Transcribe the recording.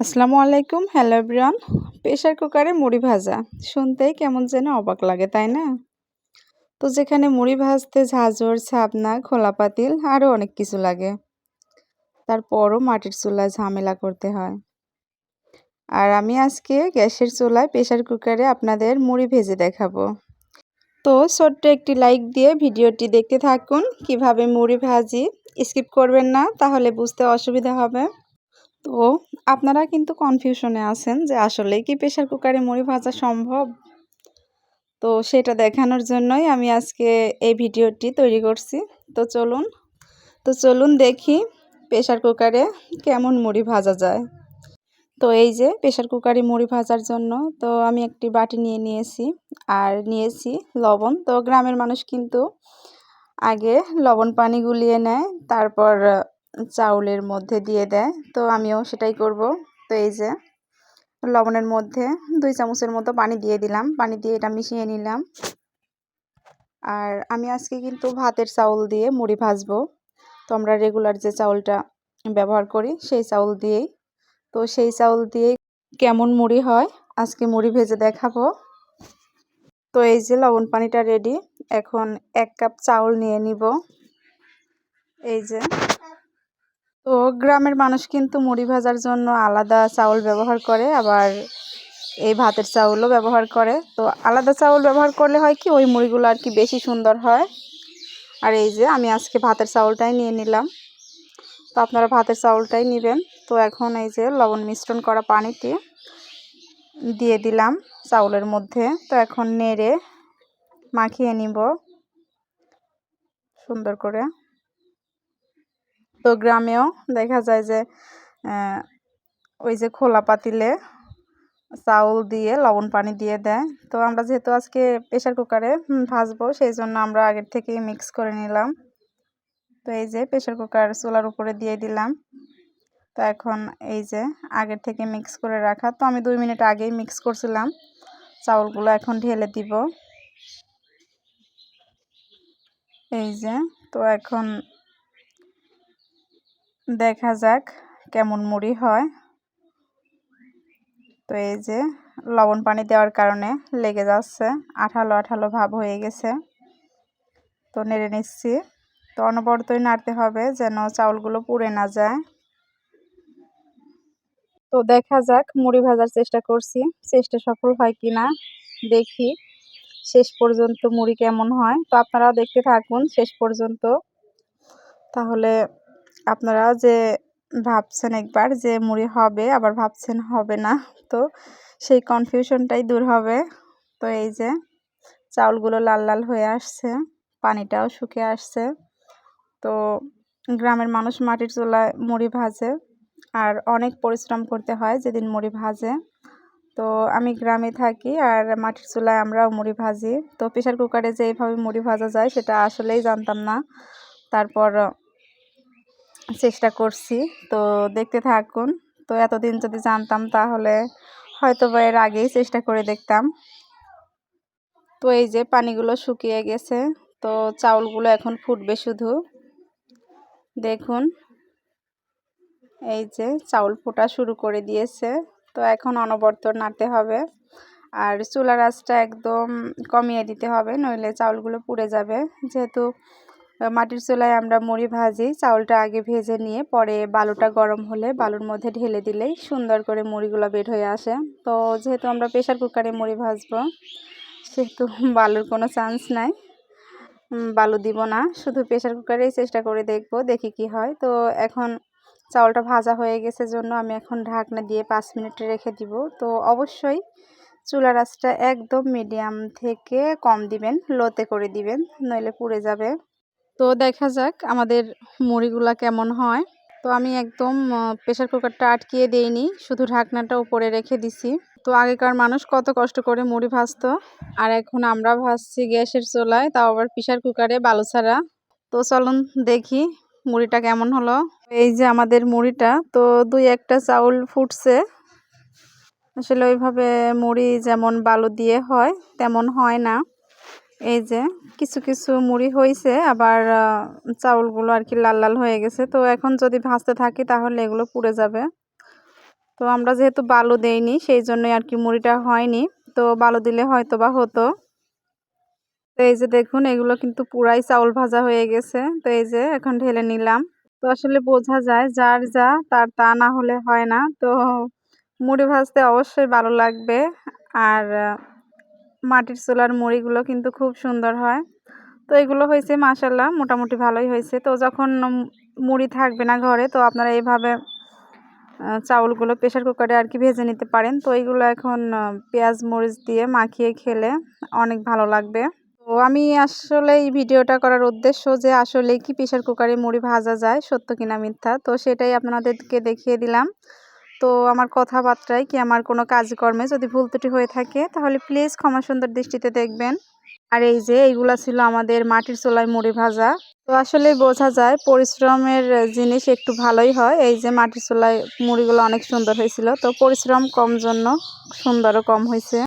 আসসালামু আলাইকুম, hello everyone. Pressure কুকারে মুড়ি ভাজা। শুনতেই কেমন যেন অবাক লাগে, তাই না? তো যেখানে মুড়ি ভাজতে ঝাঁঝর ছাবনা খোলা পাতিল আরও অনেক কিছু লাগে। তারপরও মাটির চুলায় ঝামেলা করতে হয়। আর আমি আজকে গ্যাসের চুলায় প্রেশার কুকারে আপনাদের মুড়ি ভেজে দেখাবো। তো ছোট্ট একটি লাইক দিয়ে ভিডিওটি দেখতে থাকুন। কীভাবে মুড়ি ভাজি? স্কিপ করবেন না, তাহলে বুঝতে অসুবিধা হবে। তো আপনারা কিন্তু কনফিউশনে আছেন যে আসলেই কি প্রেশার কুকারে মুড়ি ভাজা সম্ভব? তো সেটা দেখানোর জন্যই আমি আজকে এই ভিডিওটি তৈরি করছি। তো চলুন তো চলুন দেখি প্রেশার কুকারে কেমন মুড়ি ভাজা যায়। তো এই যে প্রেশার কুকারে মুড়ি ভাজার জন্য, তো আমি একটি বাটি নিয়ে নিয়েছি আর নিয়েছি লবণ। তো গ্রামের মানুষ কিন্তু আগে লবণ পানি গুলিয়ে নেয়, তারপর চাউলের মধ্যে দিয়ে দেয়। তো আমিও সেটাই করব। তো এই যে, লবণের মধ্যে দুই চামচের মতো পানি দিয়ে দিলাম। পানি দিয়ে এটা মিশিয়ে নিলাম। আর আমি আজকে কিন্তু ভাতের চাউল দিয়ে মুড়ি ভাজবো। তো আমরা রেগুলার যে চাউলটা ব্যবহার করি, সেই চাউল দিয়েই। তো সেই চাউল দিয়েই কেমন মুড়ি হয়, আজকে মুড়ি ভেজে দেখাবো। তো এই যে, লবণ পানিটা রেডি এখন এক কাপ চাউল নিয়ে নিব। এই যে তো গ্রামের মানুষ কিন্তু মুড়ি ভাজার জন্য আলাদা চাউল ব্যবহার করে, আবার এই ভাতের চাউলও ব্যবহার করে। তো আলাদা চাউল ব্যবহার করলে হয় কি, ওই মুড়িগুলো আর কি বেশি সুন্দর হয়। আর এই যে আমি আজকে ভাতের চাউলটাই নিয়ে নিলাম। তো আপনারা ভাতের চাউলটাই নেবেন। তো এখন এই যে লবণ মিশ্রণ করা পানিটি দিয়ে দিলাম চাউলের মধ্যে। তো এখন নেড়ে মাখিয়ে নিব সুন্দর করে। তো গ্রামেও দেখা যায় যে ওই যে খোলা পাতিলে চাউল দিয়ে, লবণ পানি দিয়ে দেয়। তো আমরা যেহেতু আজকে প্রেশার কুকারে ভাজবো সেই জন্য আমরা আগের থেকেই মিক্স করে নিলাম। তো এই যে প্রেশার কুকার চুলার উপরে দিয়ে দিলাম। তো এখন এই যে আগের থেকে মিক্স করে রাখা। তো আমি দুই মিনিট আগেই মিক্স করছিলাম। চাউলগুলো এখন ঢেলে দিব। এই যে, তো এখন দেখা যাক কেমন মুড়ি হয়। তো এই যে লবণ পানি দেওয়ার কারণে লেগে যাচ্ছে, আঠালো আঠালো ভাব হয়ে গেছে। তো নেড়ে নিচ্ছি। তো অনবরতই নাড়তে হবে যেন চাউলগুলো পুড়ে না যায়। তো দেখা যাক মুড়ি ভাজার চেষ্টা করছি, চেষ্টা সফল হয় কি না দেখি। শেষ পর্যন্ত মুড়ি কেমন হয়? তো আপনারাও দেখতে থাকুন শেষ পর্যন্ত। তাহলে আপনারা যে ভাবছেন একবার যে মুড়ি হবে, আবার ভাবছেন হবে না, তো সেই কনফিউশনটাই দূর হবে। তো এই যে চাউলগুলো লাল লাল হয়ে আসছে, পানিটাও শুকিয়ে আসছে। তো গ্রামের মানুষ মাটির চুলায় মুড়ি ভাজে আর অনেক পরিশ্রম করতে হয় যেদিন মুড়ি ভাজে। তো আমি গ্রামে থাকি আর মাটির চুলায় আমরাও মুড়ি ভাজি। তো প্রেশার কুকারে যে এইভাবে মুড়ি ভাজা যায় সেটা আসলেই জানতাম না। তারপর চেষ্টা করছি। তো দেখতে থাকুন। তো এতদিন যদি জানতাম তাহলে হয়তো বা এর আগেই চেষ্টা করে দেখতাম। তো এই যে পানিগুলো শুকিয়ে গেছে। তো চাউলগুলো এখন ফুটবে শুধু। দেখুন। এই যে চাউল ফোটা শুরু করে দিয়েছে। তো এখন অনবর্ত নাড়তে হবে। আর চুলা আঁচটা একদম কমিয়ে দিতে হবে, নইলে চাউলগুলো পুড়ে যাবে। যেহেতু মাটির চুলায় আমরা মুড়ি ভাজি, চাউলটা আগে ভেজে নিয়ে পরে বালুটা গরম হলে বালুর মধ্যে ঢেলে দিলেই সুন্দর করে মুড়িগুলো বের হয়ে আসে। তো যেহেতু আমরা প্রেশার কুকারে মুড়ি ভাজবো, সেহেতু বালুর কোনো চান্স নাই। বালু দিব না, শুধু প্রেশার কুকারেই চেষ্টা করে দেখব, দেখি কি হয়। তো এখন চাউলটা ভাজা হয়ে গেছে জন্য আমি এখন ঢাকনা দিয়ে পাঁচ মিনিট রেখে দিব। তো অবশ্যই চুলার আঁচটা একদম মিডিয়াম থেকে কম দিবেন, লোতে করে দিবেন, নইলে পুড়ে যাবে। তো দেখা যাক আমাদের মুড়িগুলা কেমন হয়। তো আমি একদম প্রেশার কুকারটা আটকিয়ে দিইনি, শুধু ঢাকনাটা উপরে রেখে দিছি। তো আগেকার মানুষ কত কষ্ট করে মুড়ি ভাজতো। আর এখন আমরা ভাজছি গ্যাসের চোলায়, তাও আবার প্রেশার কুকারে বালু ছাড়া। তো চলুন দেখি মুড়িটা কেমন হলো। এই যে আমাদের মুড়িটা, তো দুই একটা চাউল ফুটছে। আসলে ওইভাবে মুড়ি যেমন বালু দিয়ে হয়, তেমন হয় না। এই যে কিছু কিছু মুড়ি হয়েছে, আবার চাউলগুলো আর কি লাল লাল হয়ে গেছে। তো এখন যদি ভাজতে থাকি তাহলে এগুলো পুড়ে যাবে। তো আমরা যেহেতু বালু দেইনি, সেই জন্যই আর কি মুড়িটা হয়নি। তো বালু দিলে হয়তো বা হতো। তো এই যে দেখুন, এগুলো কিন্তু পুরাই চাউল ভাজা হয়ে গেছে। তো এই যে এখন ঢেলে নিলাম। তো আসলে বোঝা যায়, যার যা তার তা না হলে হয় না। তো মুড়ি ভাজতে অবশ্যই ভালো লাগবে। আর মাটির চুলার মুড়িগুলো কিন্তু খুব সুন্দর হয়। তো এগুলো হয়েছে মাসাল্লাহ মোটামুটি ভালোই হয়েছে। তো যখন মুড়ি থাকবে না ঘরে, তো আপনারা এইভাবে চাউলগুলো প্রেশার কুকারে আর কি ভেজে নিতে পারেন। তো এইগুলো এখন পেঁয়াজ মরিচ দিয়ে মাখিয়ে খেলে অনেক ভালো লাগবে। তো আমি আসলে এই ভিডিওটা করার উদ্দেশ্য যে আসলে কি প্রেশার কুকারে মুড়ি ভাজা যায়, সত্য কিনা মিথ্যা? তো সেটাই আপনাদেরকে দেখিয়ে দিলাম। তো আমার কথাবার্তায় কি আমার কোনো কাজকর্মে যদি ভুল ত্রুটি হয়ে থাকে, তাহলে প্লিজ ক্ষমা সুন্দর দৃষ্টিতে দেখবেন। আর এই যে এইগুলা ছিল আমাদের মাটির চোলায় মুড়ি ভাজা, তো আসলে বোঝা যায় পরিশ্রমের জিনিস একটু ভালোই হয়। এই যে মাটির চোলায় মুড়িগুলো অনেক সুন্দর হয়েছিল, তো পরিশ্রম কম জন্য সুন্দরও কম হয়েছে।